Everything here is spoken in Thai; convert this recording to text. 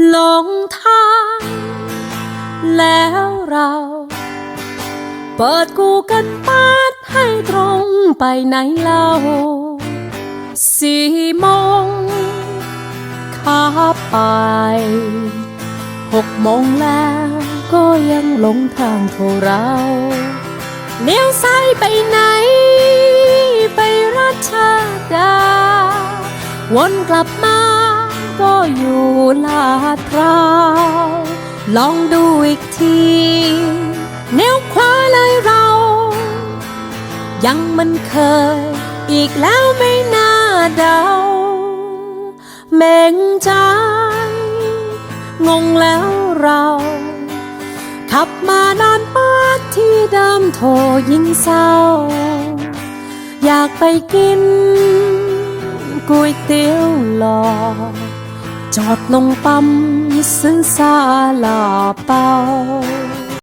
หลงทาง แล้วเรา เปิดกูเกันปาดให้ตรงไปไหนเล่าสี่โมงขับไปหกโมงแล้วก็ยังหลงทางเท่าเราเลี้ยวซ้ายไปไหน ไปรัชดาวนกลับมาก็อยู่ลา ดพร้าวลองดูอีกทีเลี้วขวาเลยเรา ยังมันเคย อีกแล้วไม่น่าเดาเม่งใจงงแล้วเรา ขับมานานปาดที่เดิมโทรยิ่งเศร้า อยากไปกินก๋วยเตี๋ยวหลอด จอดลงปั๊มซื้อซาลาเปา